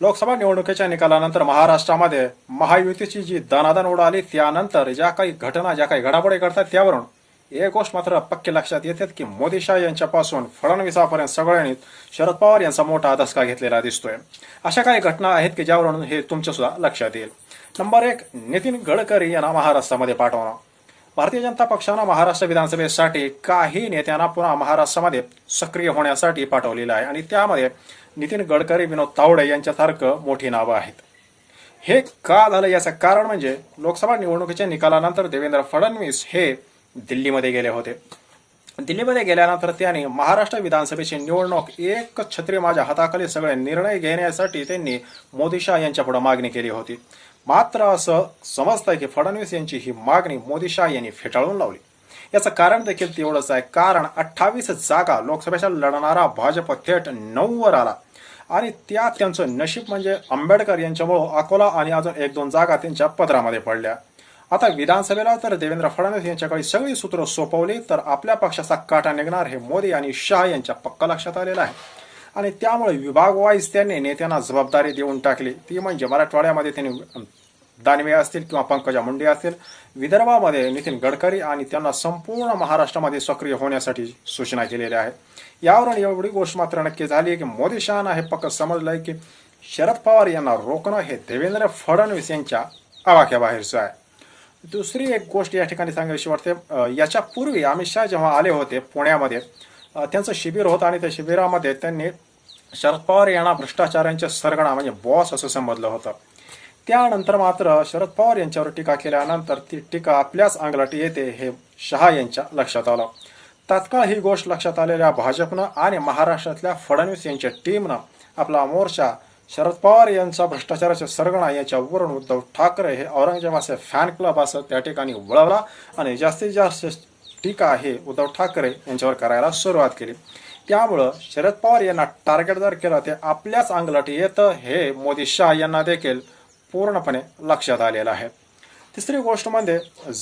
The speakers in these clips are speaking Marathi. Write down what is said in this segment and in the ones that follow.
लोकसभा निवडणुकीच्या निकालानंतर महाराष्ट्रामध्ये महायुतीची जी दनादन उडाली त्यानंतर ज्या काही घटना ज्या काही घडामोडी घडतात त्यावरून एक गोष्ट मात्र पक्की लक्षात येते की मोदी शाह यांच्यापासून फडणवीसापर्यंत सगळ्यांनी शरद पवार यांचा मोठा धसका घेतलेला दिसतोय. अशा काही घटना आहेत की ज्यावरून हे तुमच्या सुद्धा लक्षात येईल. नंबर एक नितीन गडकरी यांना महाराष्ट्रामध्ये पाठवणं. भारतीय जनता पक्षानं महाराष्ट्र विधानसभेसाठी काही नेत्यांना पुन्हा महाराष्ट्रामध्ये सक्रिय होण्यासाठी पाठवलेलं आहे. आणि त्यामध्ये नितीन गडकरी विनोद तावडे यांच्यासारखं मोठी नावं आहेत. हे का झालं याचं कारण म्हणजे लोकसभा निवडणुकीच्या निकालानंतर देवेंद्र फडणवीस हे दिल्लीमध्ये गेले होते. दिल्लीमध्ये गेल्यानंतर त्यांनी महाराष्ट्र विधानसभेची निवडणूक एक छत्री माझ्या हाताखाली सगळे निर्णय घेण्यासाठी त्यांनी मोदी शाह यांच्या पुढे मागणी केली होती. मात्र असं समजतंय की फडणवीस यांची ही मागणी मोदी शाह यांनी फेटाळून लावली. याचं कारण देखील तेवढंच आहे. कारण अठ्ठावीस जागा लोकसभेच्या लढणारा भाजप थेट नऊवर आला. आणि त्यात त्यांचं नशीब म्हणजे आंबेडकर यांच्यामुळं अकोला आणि अजून एक दोन जागा त्यांच्या पदरामध्ये पडल्या. आता विधानसभेला तर देवेंद्र फडणवीस यांच्याकडे सगळी सूत्र सोपवली तर आपल्या पक्षाचा काटा निघणार हे मोदी आणि शाह यांच्या पक्का लक्षात आलेलं आहे. आणि त्यामुळे विभाग वाईज त्यांनी नेत्यांना जबाबदारी देऊन टाकली. ती म्हणजे मराठवाड्यामध्ये त्यांनी दानवे असतील किंवा पंकजा मुंडे असतील विदर्भामध्ये नितीन गडकरी आणि त्यांना संपूर्ण महाराष्ट्रामध्ये सक्रिय होण्यासाठी सूचना केलेल्या आहेत. यावरून एवढी गोष्ट मात्र नक्की झाली की मोदी शहाना हे पक्क समजलंय की शरद पवार यांना रोखणं हे देवेंद्र फडणवीस यांच्या आवाक्याबाहेरचं आहे. दुसरी एक गोष्ट या ठिकाणी सांगायची वाटते याच्यापूर्वी अमित शहा जेव्हा आले होते पुण्यामध्ये त्यांचं शिबिर होतं आणि त्या शिबिरामध्ये त्यांनी शरद पवार यांना भ्रष्टाचारांच्या सरगणा म्हणजे बॉस असं संबोधलं होतं. त्यानंतर मात्र शरद पवार यांच्यावर टीका केल्यानंतर ती टीका आपल्याच अंगलाटी येते हे शहा यांच्या लक्षात आलं. तात्काळ ही गोष्ट लक्षात आलेल्या भाजपनं आणि महाराष्ट्रातल्या फडणवीस यांच्या टीमनं आपला मोर्चा शरद पवार यांचा भ्रष्टाचाराच्या सरगणा याच्यावरून उद्धव ठाकरे हे औरंगजेबाचे फॅन क्लब असं त्या ठिकाणी वळवला आणि जास्तीत जास्त टीका आहे उद्धव ठाकरे यांच्यावर करायला सुरुवात केली. त्यामुळं शरद पवार यांना टार्गेट जर केलं ते आपल्याच अंगलटी येतं हे मोदी शाह यांना देखील पूर्णपणे लक्षात आलेलं आहे. तिसरी गोष्ट म्हणजे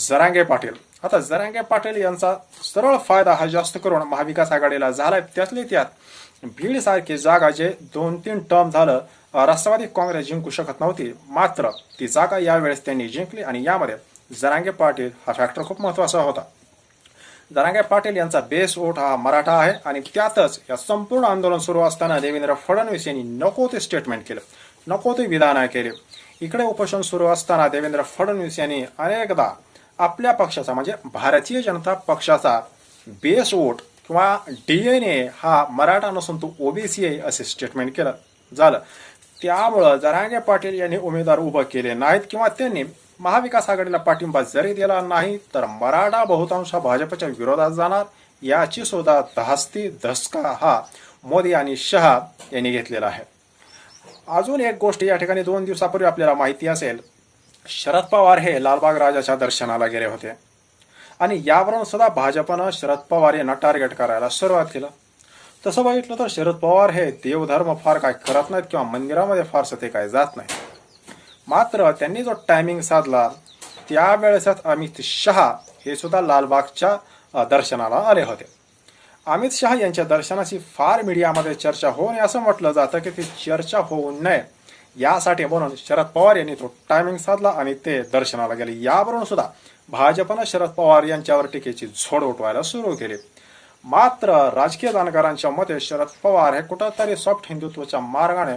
जरांगे पाटील. आता जरांगे पाटील यांचा सरळ फायदा हा जास्त करून महाविकास आघाडीला झालाय त्यातली त्यात बीड सारखी जागा जे दोन तीन टर्म झालं राष्ट्रवादी काँग्रेस जिंकू शकत नव्हती. मात्र ती जागा यावेळेस त्यांनी जिंकली आणि यामध्ये जरांगे पाटील हा फॅक्टर खूप महत्त्वाचा होता. जरांगे पाटील यांचा बेस ओट हा मराठा आहे आणि त्यातच या संपूर्ण आंदोलन सुरू असताना देवेंद्र फडणवीस यांनी नको ते स्टेटमेंट केलं. नको ते विधान केले. इकडे उपोषण सुरू असताना देवेंद्र फडणवीस यांनी अनेकदा आपल्या पक्षाचा म्हणजे भारतीय जनता पक्षाचा बेस वोट किंवा डीएनए हा मराठा नसून तो ओबीसी आहे असे स्टेटमेंट केलं. झालं. त्यामुळं जरांगे पाटील यांनी उमेदवार उभं केले नाहीत किंवा त्यांनी महाविकास आघाडीला पाठिंबा जरी दिला नाही तर मराठा बहुतांश हा भाजपच्या विरोधात जाणार. याची सुद्धा धास्ती धसका हा मोदी आणि शहा यांनी घेतलेला आहे. अजून एक गोष्ट या ठिकाणी दोन दिवसापूर्वी आपल्याला माहिती असेल शरद पवार हे लालबाग राजाच्या दर्शनाला गेले होते. आणि यावरून सुद्धा भाजपनं शरद पवार यांना टार्गेट करायला सुरुवात केलं. तसं बघितलं तर शरद पवार हे देवधर्म फार काय करत नाहीत किंवा मंदिरामध्ये फारसं ते काय जात नाही मात्र त्यांनी जो टायमिंग साधला त्यावेळेसच अमित शहा हे सुद्धा लालबागच्या दर्शनाला आले होते. अमित शहा यांच्या दर्शनाची फार मीडियामध्ये चर्चा होऊ नये असं म्हटलं जातं की ती चर्चा होऊ नये. यासाठी म्हणून शरद पवार यांनी तो टायमिंग साधला आणि ते दर्शनाला गेले. यावरून सुद्धा भाजपनं शरद पवार यांच्यावर टीकेची झोड उठवायला सुरू केली. मात्र राजकीय जाणकारांच्या मते शरद पवार हे कुठंतरी सॉफ्ट हिंदुत्वाच्या मार्गाने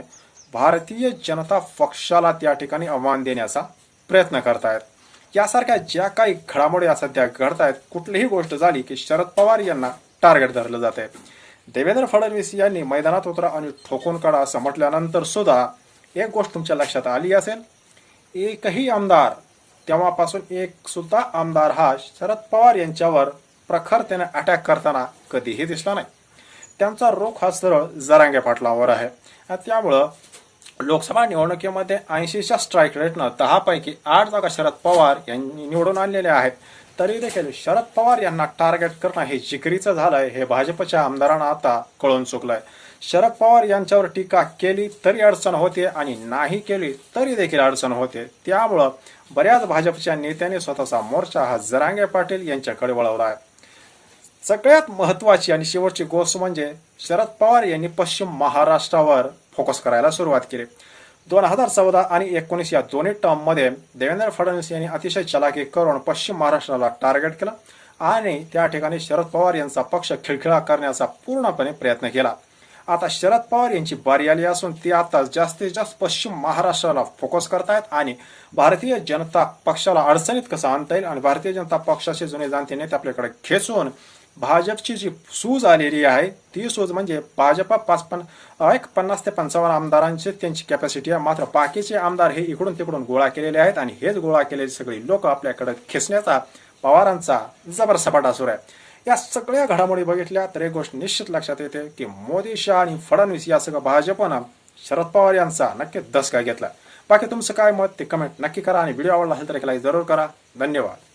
भारतीय जनता पक्षाला त्या ठिकाणी आव्हान देण्याचा प्रयत्न करतायत. यासारख्या ज्या काही घडामोडी या सध्या घडतायत कुठलीही गोष्ट झाली की शरद पवार यांना टार्गेट धरलं जात आहे देवेंद्र फडणवीस यांनी मैदानात उतरा आणि ठोकून काढा असं म्हटल्यानंतर सुद्धा एक गोष्ट तुमच्या लक्षात आली असेल? एकही आमदार तेव्हापासून एक सुद्धा आमदार हा शरद पवार यांच्यावर प्रखरतेने अटॅक करताना कधीही दिसला नाही. त्यांचा रोख हा सरळ जरांगे पाटलावर आहे. त्यामुळं लोकसभा निवडणुकीमध्ये ऐंशीच्या स्ट्राईक रेटनं दहापैकी आठ जागा शरद पवार यांनी निवडून आणलेल्या आहेत. तरी देखील शरद पवार यांना टार्गेट करणं हे जिकरीचं झालंय हे भाजपच्या आमदारांना आता कळून चुकलंय. शरद पवार यांच्यावर टीका केली तरी अडचण होते आणि नाही केली तरी देखील अडचण होते. त्यामुळं बऱ्याच भाजपच्या नेत्यांनी स्वतःचा मोर्चा हा जरांगे पाटील यांच्याकडे वळवला आहे. सगळ्यात महत्वाची आणि शेवटची गोष्ट म्हणजे शरद पवार यांनी पश्चिम महाराष्ट्रावर फोकस करायला सुरुवात केली. दोन हजार चौदा आणि एकोणीस या दोन्ही टर्ममध्ये देवेंद्र फडणवीस यांनी अतिशय चलाकी करून पश्चिम महाराष्ट्राला टार्गेट केलं आणि त्या ठिकाणी शरद पवार यांचा पक्ष खिळखिळा करण्याचा पूर्णपणे प्रयत्न केला. आता शरद पवार यांची बारी आली असून ती आता जास्तीत जास्त पश्चिम महाराष्ट्राला फोकस करतायत आणि भारतीय जनता पक्षाला अडचणीत कसं आणता येईल आणि भारतीय जनता पक्षाचे जुने जाणते नेते आपल्याकडे खेचून भाजपची जी सूज आलेली आहे ती सूज म्हणजे भाजपा पाच पन एक पन्नास ते पंचावन्न आमदारांची त्यांची कॅपॅसिटी आहे. मात्र बाकीचे आमदार हे इकडून तिकडून गोळा केलेले आहेत आणि हेच गोळा केलेले सगळी लोक आपल्याकडे खेचण्याचा पवारांचा जबर सपाटा सुरू आहे. या सगळ्या घडामोडी बघितल्या तर एक गोष्ट निश्चित लक्षात येते की मोदी शाह आणि फडणवीस या सगळं भाजपनं शरद पवार यांचा नक्की दसका घेतला. बाकी तुमचं काय मत ते कमेंट नक्की करा आणि व्हिडिओ आवडला असेल तर एक लाईक जरूर करा. धन्यवाद.